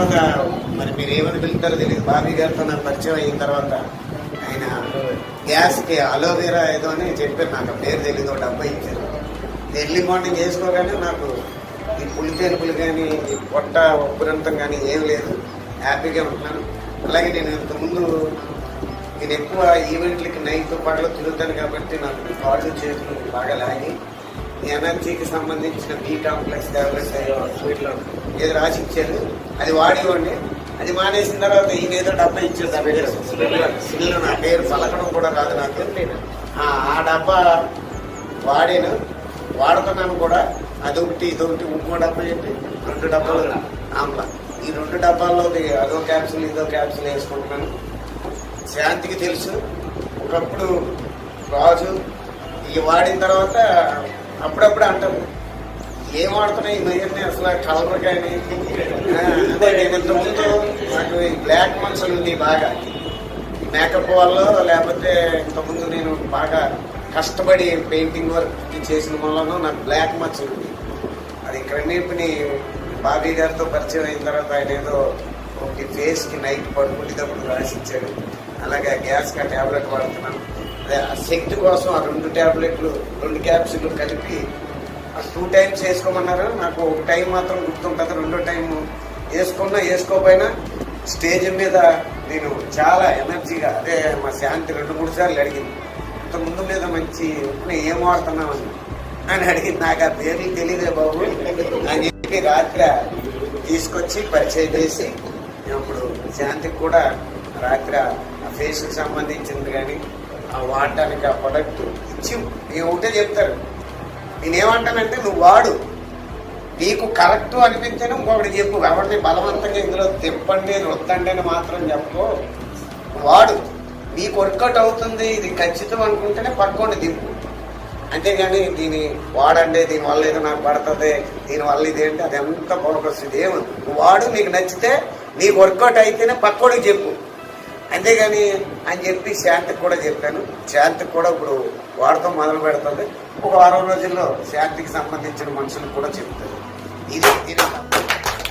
ఒక మరి మీరు ఏమని పిలుతారో తెలియదు. బాబీ గారితో నాకు పరిచయం అయిన తర్వాత ఆయన గ్యాస్కి అలోవెరా ఏదో అని చెప్పారు. నాకు పేరు తెలియదు ఒక డబ్బా ఇచ్చారు. ఎర్లీ మార్నింగ్ వేసుకోగానే నాకు ఈ పులితేనుపులు కానీ ఈ పొట్ట ఉప్పురంతం కానీ ఏం లేదు. హ్యాపీగా ఉంటున్నాను. అలాగే నేను ఇంతకుముందు నేను ఎక్కువ ఈవెంట్లకి నైట్ పాటలు తిరుగుతాను కాబట్టి నాకు కాళ్ళు చేతులు బాగా లాగి ఎనర్జీకి సంబంధించిన బీ కాంప్లెక్స్ టాబ్లెట్స్ ఏదో రాసి ఇచ్చారు అది వాడివ్వండి అది మానేసిన తర్వాత ఈయన ఏదో డబ్బా ఇచ్చారు నా పేరు. సిల్లు నా పేరు. పలకడం కూడా రాదు నాకు. ఆ ఆ డబ్బా వాడాను. వాడుతున్నాను కూడా. అదొకటి ఇదొకటి ఇంకో డబ్బా ఏంటి? రెండు డబ్బాలు. ఆమ్లా. ఈ రెండు డబ్బాల్లో అదో క్యాప్సూల్ ఇదో క్యాప్సూల్ వేసుకుంటున్నాను. శాంతికి తెలుసు. ఒకప్పుడు రాజు ఇవి వాడిన తర్వాత అప్పుడప్పుడు అంటాము ఏం వాడుతున్నాయి ఈ మధ్యనే అసలు కలర్ కానీ నేను ఇంతకుముందు నాకు ఈ బ్లాక్ మనుషులు ఉంది బాగా. మేకప్ వల్ల లేకపోతే ఇంతకుముందు నేను బాగా కష్టపడి పెయింటింగ్ వర్క్ చేసిన వల్లనూ నాకు బ్లాక్ మచ్చలు ఉంది అది క్రమేపుని బాబీ గారితో పరిచయం అయిన తర్వాత ఆయన ఏదో ఒకటి ఫేస్కి నైట్ పడుకునేటప్పుడు రాసి ఇచ్చాడు అలాగే గ్యాస్ కా టాబ్లెట్ వాడుతున్నాను. శక్తి కోసం ఆ రెండు టాబ్లెట్లు రెండు క్యాప్సులు కలిపి ఆ టూ టైమ్స్ వేసుకోమన్నారు. నాకు ఒక టైం మాత్రం గుర్తుంటుంది. రెండో టైం వేసుకున్నా వేసుకోపోయినా స్టేజ్ మీద నేను చాలా ఎనర్జీగా అదే మా శాంతి రెండు మూడు సార్లు అడిగింది. ఇంత ముందు మీద మంచి ఏం వాడుతున్నామని అని అడిగింది. నాకు ఆ పేర్లు తెలియదే బాబు. అని చెప్పి రాత్రి తీసుకొచ్చి పరిచయం చేసి ఇప్పుడు అప్పుడు శాంతికి కూడా రాత్రి ఆ ఫేస్కి సంబంధించింది కానీ ఆ వాడడానికి ఆ ప్రొడక్ట్ ఇచ్చి నేను ఒకటే చెప్తారు నేనేమంటానంటే నువ్వు వాడు. నీకు కరెక్ట్ అనిపించని ఇంకొకటి చెప్పు. ఎవరిని బలవంతంగా ఇందులో తిప్పండి రొద్దండి అని మాత్రం చెప్పుకో వాడు. నీకు వర్కౌట్ అవుతుంది ఇది ఖచ్చితం అనుకుంటేనే పక్కోండి దింపు. అంతేగాని దీని వాడండి దీని వల్ల ఏదో నాకు పడుతుంది దీని వల్ల ఇది ఏంటి అది ఎంత బాగుంది ఏమో నువ్వు వాడు నీకు నచ్చితే నీకు వర్కౌట్ అయితేనే పక్కోడికి చెప్పు. అంతేగాని అని చెప్పి శాంతికి కూడా చెప్పాను. శాంతికి కూడా ఇప్పుడు వాడటం మొదలు పెడుతుంది. ఒక వారం రోజుల్లో శాంతికి సంబంధించిన మనుషులకు కూడా చెప్తారు. ఇది ఇది